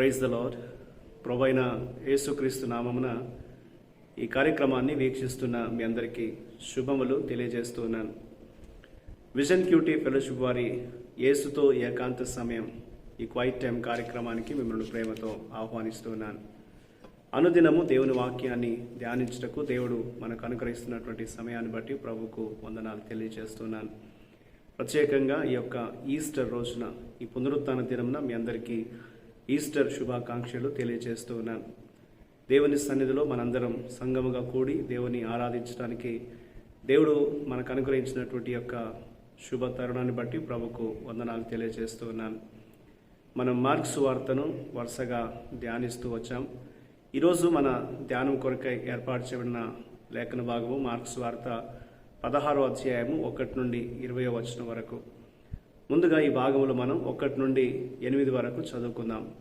Praise the lord ప్రభైన యేసుక్రీస్తు నామమున ఈ కార్యక్రమాన్ని వీక్షిస్తున్న మీ అందరికీ శుభములు తెలియజేస్తున్నాను విజన్ క్యూటీ ఫెలోషిప్ వారి యేసుతో ఏకాంత సమయం ఈ క్వైట్ టైం కార్యక్రమానికి మిమ్మల్ని ప్రేమతో ఆహ్వానిస్తున్నాను అనుదినము దేవుని వాక్యాన్ని ధ్యానించుటకు దేవుడు మనకు అనుగ్రహిస్తున్నటువంటి సమయాన్ని బట్టి ప్రభుకు వందనాలు తెలియజేస్తున్నాను ప్రత్యేకంగా ఈ యొక్క ఈస్టర్ రోజున ఈ పునరుత్న దినమున మీ అందరికీ ఈస్టర్ శుభాకాంక్షలు తెలియజేస్తూ ఉన్నాను. దేవుని సన్నిధిలో మనందరం సంగముగా కూడి దేవుని ఆరాధించడానికి దేవుడు మనకు అనుగ్రహించినటువంటి యొక్క శుభ తరుణాన్ని బట్టి ప్రభుకు వందనాలు తెలియజేస్తూ ఉన్నాను. మనం మార్క్స్ వార్తను వరుసగా ధ్యానిస్తూ వచ్చాం. ఈరోజు మన ధ్యానం కొరకై ఏర్పాటు చేయబడిన లేఖన భాగము మార్క్స్ వార్త పదహారో అధ్యాయము ఒకటి నుండి ఇరవై వచనం వరకు. ముందుగా ఈ భాగంలో మనం ఒకటి నుండి ఎనిమిది వరకు చదువుకుందాం.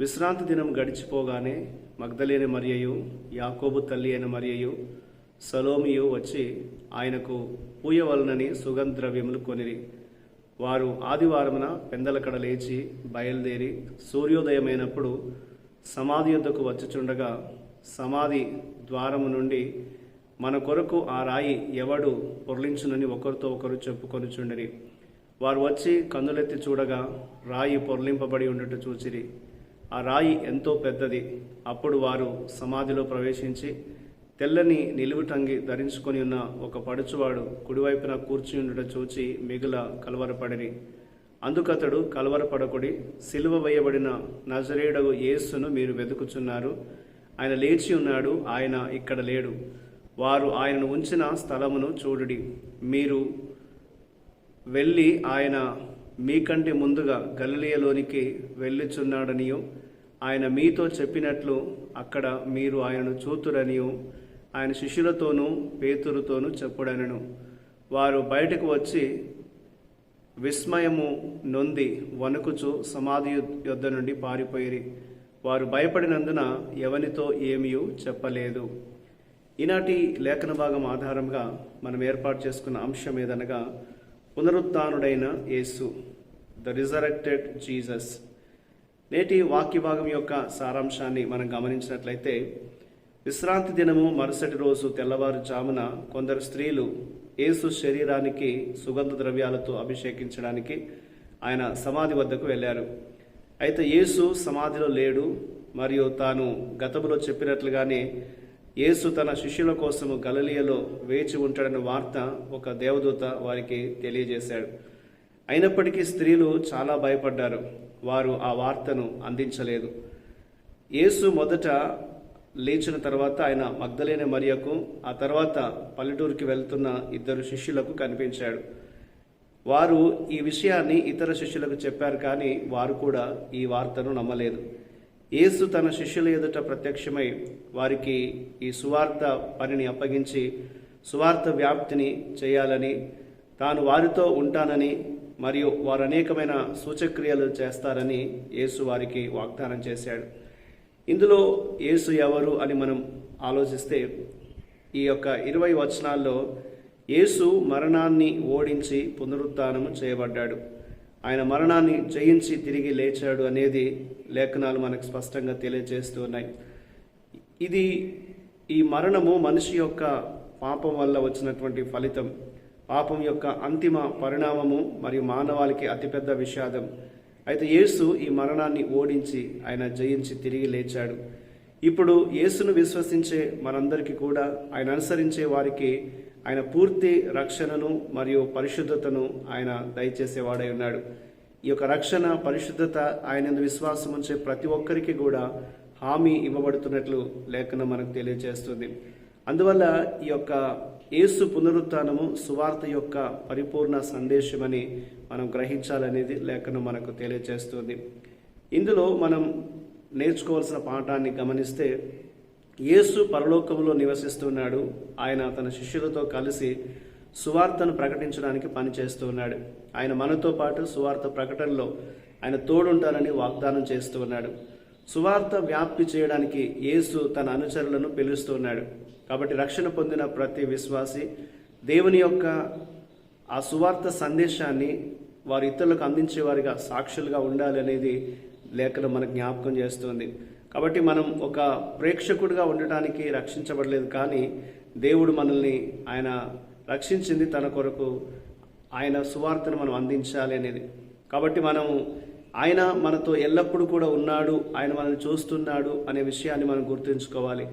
విశ్రాంతి దినం గడిచిపోగానే మగ్ధలేని మరియయు యాకోబు తల్లి అయిన మరియయు సలోమియు వచ్చి ఆయనకు పూయవలనని సుగంధ్రవ్యములు కొనిరి. వారు ఆదివారమున పెందలకడ లేచి బయలుదేరి సూర్యోదయమైనప్పుడు సమాధి యొద్దకు వచ్చుచుండగా సమాధి ద్వారము నుండి మన కొరకు ఆ రాయి ఎవడు పొర్లించునని ఒకరితో ఒకరు చెప్పుకొనుచుండిరి. వారు వచ్చి కన్నులెత్తి చూడగా రాయి పొర్లింపబడి ఉండుట చూచిరి. ఆ రాయి ఎంతో పెద్దది. అప్పుడు వారు సమాధిలో ప్రవేశించి తెల్లని నిలువుటంగి ధరించుకొని ఉన్న ఒక పడుచువాడు కుడివైపున కూర్చుండుట చూచి మిగుల కలవరపడిరి. అందుకతడు కలవరపడకుడి సిలువ వేయబడిన నజరేడగు యేసును మీరు వెతుకుచున్నారు ఆయన లేచి ఉన్నాడు ఆయన ఇక్కడ లేడు. వారు ఆయనను ఉంచిన స్థలమును చూడుడి. మీరు వెళ్ళి ఆయన మీకంటే ముందుగా గలిలియలోనికి వెళ్ళుచున్నాడనియో ఆయన మీతో చెప్పినట్లు అక్కడ మీరు ఆయనను చూతురనియు ఆయన శిష్యులతోనూ పేతురుతోనూ చెప్పుడనను. వారు బయటకు వచ్చి విస్మయము నొంది వణుకుచు సమాధి యొద్ద నుండి పారిపోయిరి. వారు భయపడినందున ఎవనితో ఏమియూ చెప్పలేదు. ఈనాటి లేఖన భాగం ఆధారంగా మనం ఏర్పాటు చేసుకున్న అంశం ఏదనగా పునరుత్డైన యేసు ద రిజరెక్టెడ్ జీసస్. నేటి వాక్య భాగం యొక్క సారాంశాన్ని మనం గమనించినట్లయితే విశ్రాంతి దినము మరుసటి రోజు తెల్లవారుజామున కొందరు స్త్రీలు యేసు శరీరానికి సుగంధ ద్రవ్యాలతో అభిషేకించడానికి ఆయన సమాధి వద్దకు వెళ్ళారు. అయితే యేసు సమాధిలో లేడు. మరియు తాను గతంలో చెప్పినట్లుగానే యేసు తన శిష్యుల కోసము గలలియలో వేచి ఉంటాడన్న వార్త ఒక దేవదూత వారికి తెలియజేశాడు. అయినప్పటికీ స్త్రీలు చాలా భయపడ్డారు. వారు ఆ వార్తను అందించలేదు. యేసు మొదట లేచిన తర్వాత ఆయన మగ్ధలేని మరియకు ఆ తర్వాత పల్లెటూరుకి వెళ్తున్న ఇద్దరు శిష్యులకు కనిపించాడు. వారు ఈ విషయాన్ని ఇతర శిష్యులకు చెప్పారు కానీ వారు కూడా ఈ వార్తను నమ్మలేదు. యేసు తన శిష్యుల ఎదుట ప్రత్యక్షమై వారికి ఈ సువార్త పనిని అప్పగించి సువార్త వ్యాప్తిని చేయాలని తాను వారితో ఉంటానని మరియు వారు అనేకమైన సూచక్రియలు చేస్తారని యేసు వారికి వాగ్దానం చేశాడు. ఇందులో యేసు ఎవరు అని మనం ఆలోచిస్తే ఈ యొక్క ఇరవై వచనాల్లో యేసు మరణాన్ని ఓడించి పునరుత్థానము చేయబడ్డాడు. ఆయన మరణాన్ని జయించి తిరిగి లేచాడు అనేది లేఖనాలు మనకు స్పష్టంగా తెలియజేస్తూ ఉన్నాయి. ఇది ఈ మరణము మనిషి యొక్క పాపం వల్ల వచ్చినటువంటి ఫలితం. పాపం యొక్క అంతిమ పరిణామము మరియు మానవాళికి అతిపెద్ద విషాదం. అయితే యేసు ఈ మరణాన్ని ఓడించి ఆయన జయించి తిరిగి లేచాడు. ఇప్పుడు యేసును విశ్వసించే మనందరికీ కూడా ఆయన అనుసరించే వారికి ఆయన పూర్తి రక్షణను మరియు పరిశుద్ధతను ఆయన దయచేసేవాడై ఉన్నాడు. ఈ యొక్క రక్షణ పరిశుద్ధత ఆయన విశ్వాసం ఉంచే ప్రతి ఒక్కరికి కూడా హామీ ఇవ్వబడుతున్నట్లు లేఖనం మనకు తెలియజేస్తుంది. అందువల్ల ఈ యొక్క యేసు పునరుత్నము సువార్త యొక్క పరిపూర్ణ సందేశమని మనం గ్రహించాలనేది లేఖను మనకు తెలియజేస్తుంది ఇందులో మనం నేర్చుకోవాల్సిన పాఠాన్ని గమనిస్తే యేసు పరలోకంలో నివసిస్తున్నాడు. ఆయన తన శిష్యులతో కలిసి సువార్తను ప్రకటించడానికి పనిచేస్తున్నాడు. ఆయన మనతో పాటు సువార్త ప్రకటనలో ఆయన తోడుంటానని వాగ్దానం చేస్తూ ఉన్నాడు సువార్త వ్యాప్తి చేయడానికి యేసు తన అనుచరులను పిలుస్తున్నాడు. కాబట్టి రక్షణ పొందిన ప్రతి విశ్వాసి దేవుని యొక్క ఆ సువార్త సందేశాన్ని వారి ఇతరులకు అందించేవారిగా సాక్షులుగా ఉండాలి అనేది లేఖలు మనకు జ్ఞాపకం చేస్తుంది. కాబట్టి మనం ఒక ప్రేక్షకుడిగా ఉండటానికి రక్షించబడలేదు కానీ దేవుడు మనల్ని ఆయన రక్షించింది తన కొరకు ఆయన సువార్తను మనం అందించాలి అనేది. కాబట్టి మనము ఆయన మనతో ఎల్లప్పుడూ కూడా ఉన్నాడు ఆయన మనల్ని చూస్తున్నాడు అనే విషయాన్ని మనం గుర్తుంచుకోవాలి.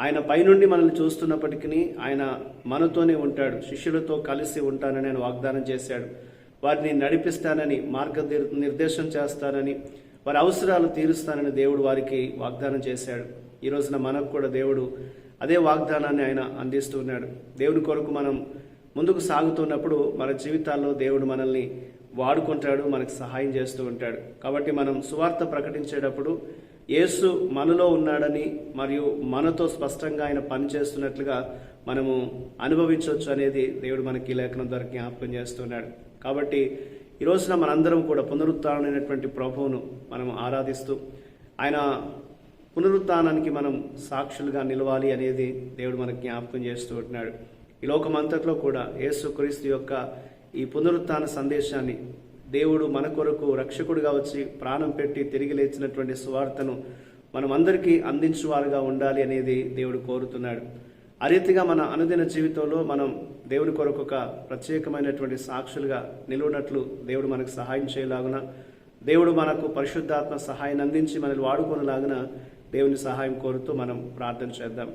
ఆయన పైనుండి మనల్ని చూస్తున్నప్పటికీ ఆయన మనతోనే ఉంటాడు. శిష్యులతో కలిసి ఉంటానని ఆయన వాగ్దానం చేశాడు. వారిని నడిపిస్తానని మార్గ నిర్దేశం చేస్తానని వారి అవసరాలు తీరుస్తానని దేవుడు వారికి వాగ్దానం చేశాడు. ఈ రోజున మనకు కూడా దేవుడు అదే వాగ్దానాన్ని ఆయన అందిస్తున్నాడు దేవుని కొరకు మనం ముందుకు సాగుతున్నప్పుడు మన జీవితాల్లో దేవుడు మనల్ని వాడుకుంటాడు మనకు సహాయం చేస్తూ ఉంటాడు. కాబట్టి మనం సువార్త ప్రకటించేటప్పుడు యేసు మనలో ఉన్నాడని మరియు మనతో స్పష్టంగా ఆయన పనిచేస్తున్నట్లుగా మనము అనుభవించవచ్చు అనేది దేవుడు మనకి లేఖనం ద్వారా జ్ఞాపకం చేస్తున్నాడు. కాబట్టి ఈ రోజున మనందరం కూడా పునరుత్థానమైనటువంటి ప్రభువును మనం ఆరాధిస్తూ ఆయన పునరుత్నానికి మనం సాక్షులుగా నిలవాలి అనేది దేవుడు మనకు జ్ఞాపకం చేస్తూ ఉంటున్నాడు. ఈ లోకమంతట్లో కూడా యేసుక్రీస్తు యొక్క ఈ పునరుత్న సందేశాన్ని దేవుడు మన కొరకు రక్షకుడిగా వచ్చి ప్రాణం పెట్టి తిరిగి లేచినటువంటి సువార్తను మనం అందరికీ అందించువారుగా ఉండాలి అనేది దేవుడు కోరుతున్నాడు. ఆ రీతిగా మన అనుదిన జీవితంలో మనం దేవుని కొరకు ఒక ప్రత్యేకమైనటువంటి సాక్షులుగా నిలువనట్లు దేవుడు మనకు సహాయం చేయలాగున దేవుడు మనకు పరిశుద్ధాత్మ సహాయం అందించి మనల్ని వాడుకునేలాగున దేవుని సహాయం కోరుతూ మనం ప్రార్థన చేద్దాం.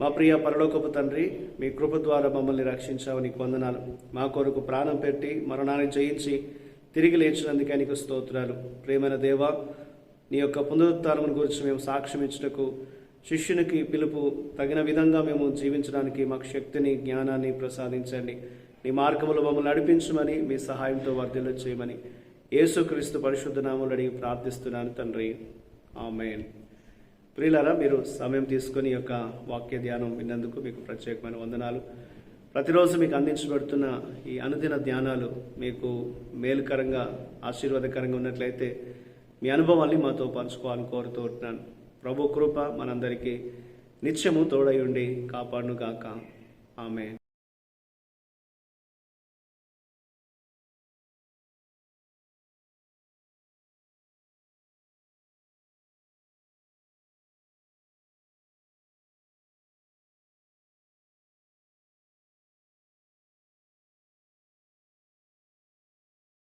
మా ప్రియ పరలోకపు తండ్రి మీ కృప ద్వారా మమ్మల్ని రక్షించావు నీకు వందనాలు. మా కొరకు ప్రాణం పెట్టి మరణాన్ని జయించి తిరిగి లేచినందుకే నీకు స్తోత్రాలు. ప్రేమైన దేవ నీ యొక్క పునరుత్నమును గురించి మేము సాక్ష్యం ఇచ్చుటకు శిష్యునికి పిలుపు తగిన విధంగా మేము జీవించడానికి మాకు శక్తిని జ్ఞానాన్ని ప్రసాదించండి. నీ మార్గములు మమ్మల్ని నడిపించమని మీ సహాయంతో వర్ధిల్ల చేయమని యేసుక్రీస్తు పరిశుద్ధ నామములు అడిగి ప్రార్థిస్తున్నాను తండ్రి. ఆమెన్. ప్రియులారా మీరు సమయం తీసుకొని యొక్క వాక్య ధ్యానం విన్నందుకు మీకు ప్రత్యేకమైన వందనాలు. ప్రతిరోజు మీకు అందించబడుతున్న ఈ అనుదిన ధ్యానాలు మీకు మేలుకరంగా ఆశీర్వాదకరంగా ఉన్నట్లయితే మీ అనుభవాల్ని మాతో పంచుకోవాలని కోరుతూ ఉంటున్నాను. ప్రభు కృప మనందరికీ నిత్యము తోడై ఉండి కాపాడుగాక ఆమె